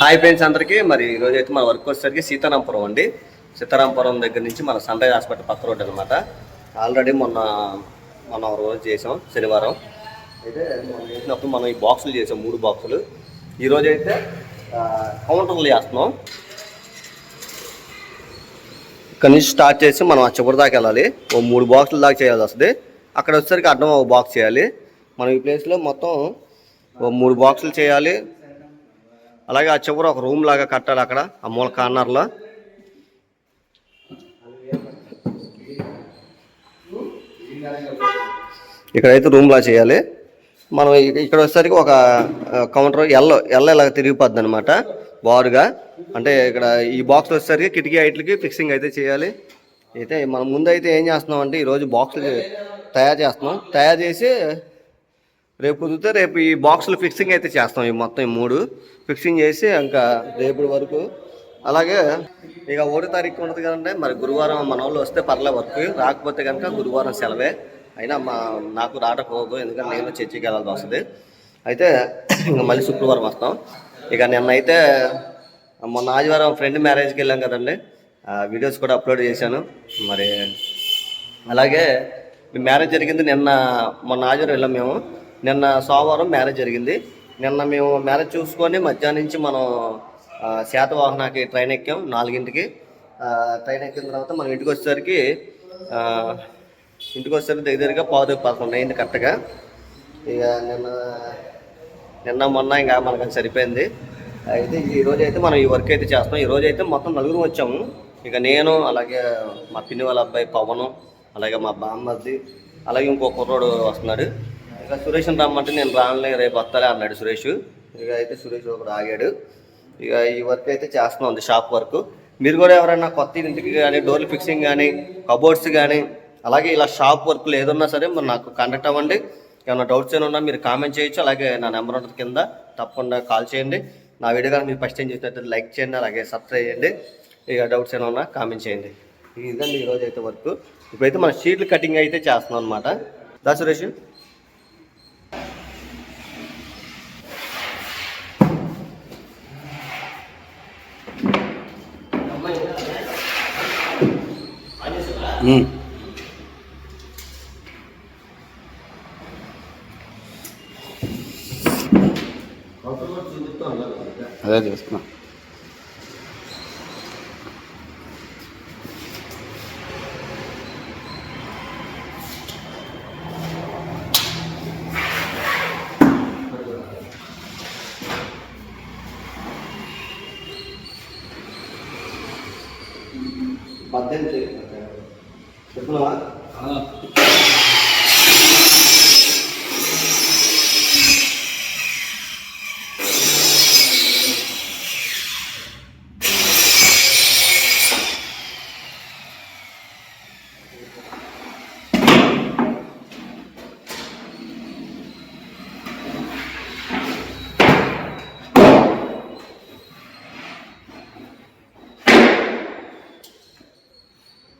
Hi friends అందరికీ. మరి ఈరోజు అయితే మన వర్క్ వచ్చేసరికి సీతారాంపురం అండి. సీతారాంపురం దగ్గర నుంచి మన సన్ రైజ్ హాస్పిటల్ పక్క రోడ్ అనమాట ఆల్రెడీ మొన్న మొన్న రోజు చేసాం శనివారం. అయితే మనం చేసినప్పుడు మనం ఈ బాక్సులు చేసాం మూడు బాక్సులు. ఈరోజు అయితే కౌంటర్లు చేస్తున్నాం. ఇక్కడ నుంచి స్టార్ట్ చేసి మనం ఆ చివరి దాకా వెళ్ళాలి. ఓ మూడు బాక్సుల దాకా చేయాల్సి వస్తుంది. అక్కడ వచ్చేసరికి అడ్డం ఒక బాక్స్ చేయాలి. మనం ఈ ప్లేస్లో మొత్తం ఓ మూడు బాక్సులు చేయాలి. అలాగే ఆ చివర ఒక రూమ్ లాగా కట్టాలి అక్కడ ఆ మూల కార్నర్లో. ఇక్కడైతే రూమ్లా చేయాలి. మనం ఇక్కడ వచ్చేసరికి ఒక కౌంటర్ ఎల్ల ఎల్ల ఇలా తిరిగిపోద్ది అనమాట బారుగా. అంటే ఇక్కడ ఈ బాక్స్ వచ్చేసరికి కిటికీ హైట్లకి ఫిక్సింగ్ అయితే చేయాలి. అయితే మనం ముందు అయితే ఏం చేస్తున్నాం అంటే ఈరోజు బాక్సులు తయారు చేస్తున్నాం. తయారు చేసి రేపు కుదిరితే రేపు ఈ బాక్సులు ఫిక్సింగ్ అయితే చేస్తాం. ఈ మొత్తం ఈ మూడు ఫిక్సింగ్ చేసి ఇంకా రేపటి వరకు అలాగే ఇక ఒకటో తారీఖు ఉంటుంది కదండి. మరి గురువారం మన వాళ్ళు వస్తే పర్లే వర్క్. రాకపోతే కనుక గురువారం సెలవే. అయినా మా నాకు రాటపోదు ఎందుకంటే నేను చర్చికి వెళ్ళాల్సి వస్తుంది. అయితే ఇంకా మళ్ళీ శుక్రవారం వస్తాం. ఇక నిన్న అయితే మొన్న ఆదివారం ఫ్రెండ్ మ్యారేజ్కి వెళ్ళాం కదండి. ఆ వీడియోస్ కూడా అప్లోడ్ చేశాను. మరి అలాగే మీ మ్యారేజ్ జరిగింది నిన్న మొన్న ఆదివారం వెళ్ళాం మేము. నిన్న సోమవారం మ్యారేజ్ జరిగింది. నిన్న మేము మ్యారేజ్ చూసుకొని మధ్యాహ్నం నుంచి మనం ఆ, శాతవాహనకి ట్రైన్ ఎక్కాం నాలుగింటికి. ట్రైన్ ఎక్కిన తర్వాత మనం ఇంటికి వచ్చేసరికి ఇంటికి వచ్చేసరికి దగ్గర దగ్గరగా పాదు పదకొండు అయింది కరెక్ట్గా ఇక నిన్న నిన్న మొన్న ఇంకా మనకు సరిపోయింది. అయితే ఈరోజు అయితే మనం ఈ వర్క్ అయితే చేస్తాం. ఈరోజు అయితే మొత్తం నలుగురు వచ్చాము. ఇక నేను అలాగే మా పిన్ని వాళ్ళ అబ్బాయి పవను అలాగే మా బామ్మది అలాగే ఇంకో కుర్రోడు వస్తున్నాడు. ఇక సురేష్ రమ్మంటే నేను రానులే రేపు వస్తాలే అన్నాడు సురేష్. ఇక అయితే సురేష్ ఒకడు ఆగాడు ఇక ఈ వర్క్ అయితే చేస్తున్నాం ఉంది షాప్ వర్క్ మీరు కూడా ఎవరైనా కొత్త ఇంటికి కానీ డోర్లు ఫిక్సింగ్ కానీ కబోర్డ్స్ కానీ అలాగే ఇలా షాప్ వర్క్లు ఏదన్నా సరే మరి నాకు కాంటాక్ట్ అవ్వండి. ఏమైనా డౌట్స్ ఏమైనా ఉన్నా మీరు కామెంట్ చేయొచ్చు. అలాగే నా నెంబర్ ఉంటుంది కింద. తప్పకుండా కాల్ చేయండి. నా వీడియో కానీ మీరు ఫస్ట్ టైం చూసినట్టు లైక్ చేయండి అలాగే సబ్స్క్రైబ్ చేయండి. ఇక డౌట్స్ ఏమైనా ఉన్నా కామెంట్ చేయండి. ఇదండి ఈరోజు అయితే వర్క్ ఇప్పుడైతే మన షీట్లు కటింగ్ అయితే చేస్తున్నాం అనమాట దా సురేష్. అదే చేస్తున్నా. పద్దెనిమిది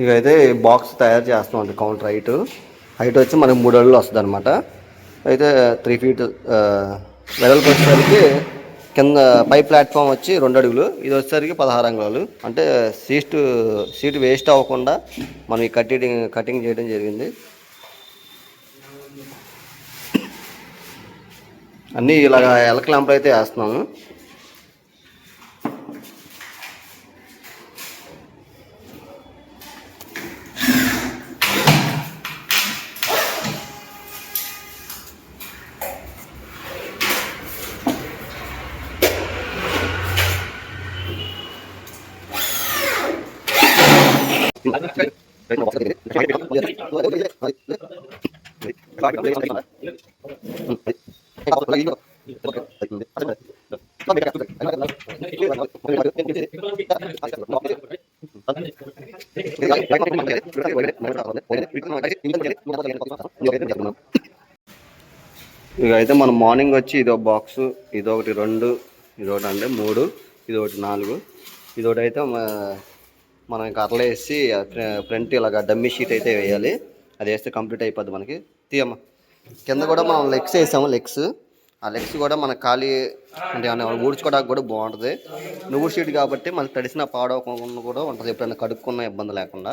ఇక అయితే బాక్స్ తయారు చేస్తాం అండి కౌంటర్ హైట్. హైట్ వచ్చి మనకి మూడు అడుగులు వస్తుంది అనమాట అయితే త్రీ ఫీట్ వెడల్పు వచ్చేసరికి కింద పై ప్లాట్ఫామ్ వచ్చి రెండు అడుగులు. ఇది వచ్చేసరికి పదహారు అంగుళాలు. అంటే సీట్ సీట్ వేస్ట్ అవ్వకుండా మనం ఈ కటింగ్ కటింగ్ చేయడం జరిగింది. అన్నీ ఇలాగ ఎలక ల్యాంపులు అయితే వేస్తున్నాము. ఇక అయితే మనం మార్నింగ్ వచ్చి ఇదో బాక్స్ ఇదొకటి రెండు ఇదొకటి అంటే మూడు ఇదొకటి నాలుగు ఇదొకటి అయితే మనం ఇంకా అట్లా వేసి ఫ్రంట్ ఇలాగ డమ్మీ షీట్ అయితే వేయాలి. అది వేస్తే కంప్లీట్ అయిపోద్ది మనకి. తీయమ్మా. కింద కూడా మనం లెగ్స్ వేసాము లెగ్స్. ఆ లెగ్స్ కూడా మన ఖాళీ అంటే ఏమన్నా ఊడ్చుకోవడానికి కూడా బాగుంటుంది. నువ్వు షీట్ కాబట్టి మనకు తడిసిన పాడవకుండా కూడా ఉంటుంది. ఎప్పుడైనా కడుక్కున్న ఇబ్బంది లేకుండా.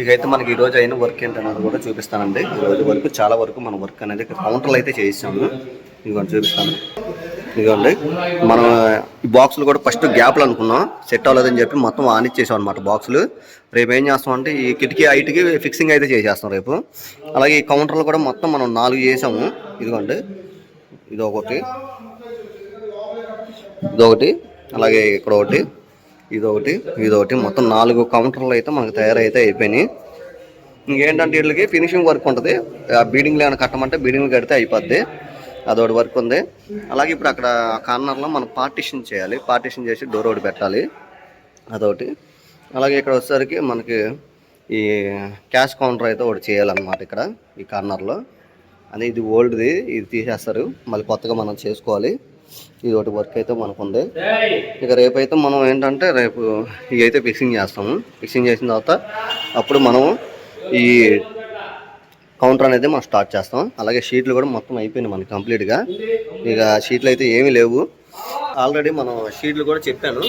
ఇకైతే మనకి ఈరోజు అయిన వర్క్ ఏంటన్నది కూడా చూపిస్తానండి. ఈ రోజు వరకు చాలా వరకు మన వర్క్ అనేది కౌంటర్లు అయితే చేసాము. ఇదిగోండి చూపిస్తాను. ఇదిగోండి మనం ఈ బాక్సులు కూడా ఫస్ట్ గ్యాప్లు అనుకున్నాం. సెట్ అవ్వలేదని చెప్పి మొత్తం ఆనిచ్చేసాం అనమాట బాక్సులు. రేపు ఏం చేస్తాం అంటే ఈ కిటికీ హైట్కి ఫిక్సింగ్ అయితే చేసేస్తాం రేపు. అలాగే ఈ కౌంటర్లు కూడా మొత్తం మనం నాలుగు చేసాము. ఇదిగోండి ఇది ఒకటి ఇదొకటి. అలాగే ఇక్కడ ఒకటి. ఇదొకటి ఇదొకటి. మొత్తం నాలుగు కౌంటర్లు అయితే మనకు తయారైతే అయిపోయినాయి. ఇంకేంటంటే వీళ్ళకి ఫినిషింగ్ వర్క్ ఉంటుంది. ఆ బీడింగ్లు ఏమైనా కట్టమంటే బీడింగ్లు కడితే అయిపోద్ది. అదొకటి వర్క్ ఉంది. అలాగే ఇప్పుడు అక్కడ కార్నర్లో మనం పార్టిషన్ చేయాలి. పార్టిషన్ చేసి డోర్ ఒకటి పెట్టాలి. అదొకటి. అలాగే ఇక్కడ వచ్చేసరికి మనకి ఈ క్యాష్ కౌంటర్ అయితే ఒకటి చేయాలన్నమాట ఇక్కడ ఈ కార్నర్లో. అది ఇది ఓల్డ్ది. ఇది తీసేస్తారు. మళ్ళీ కొత్తగా మనం చేసుకోవాలి. ఇది ఒకటి వర్క్ అయితే మనకు ఉంది ఇక రేపైతే మనం ఏంటంటే రేపు ఇవి అయితే ఫిక్సింగ్ చేస్తాము. ఫిక్సింగ్ చేసిన తర్వాత అప్పుడు మనం ఈ కౌంటర్ అనేది మనం స్టార్ట్ చేస్తాం. అలాగే షీట్లు కూడా మొత్తం అయిపోయినాయి మనకి కంప్లీట్గా ఇక షీట్లు అయితే ఏమీ లేవు. ఆల్రెడీ మనం షీట్లు కూడా చెప్పాను.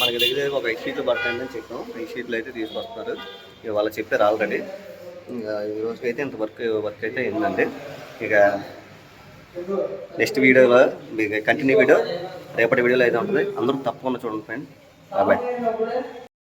మనకి దగ్గర ఒక ఐదు షీట్లు పడతాయని అని చెప్పాం ఐదు షీట్లు అయితే తీసుకొస్తున్నారు. ఇక వాళ్ళు చెప్పారు ఆల్రెడీ ఇంకా ఈ రోజుకైతే ఇంత వర్క్ వర్క్ అయితే అయిందండి ఇక నెక్స్ట్ వీడియోలో మీకు కంటిన్యూ వీడియో రేపటి వీడియోలో అయితే ఉంటుంది. అందరూ తప్పకుండా చూడండి ఫ్రెండ్. బాయ్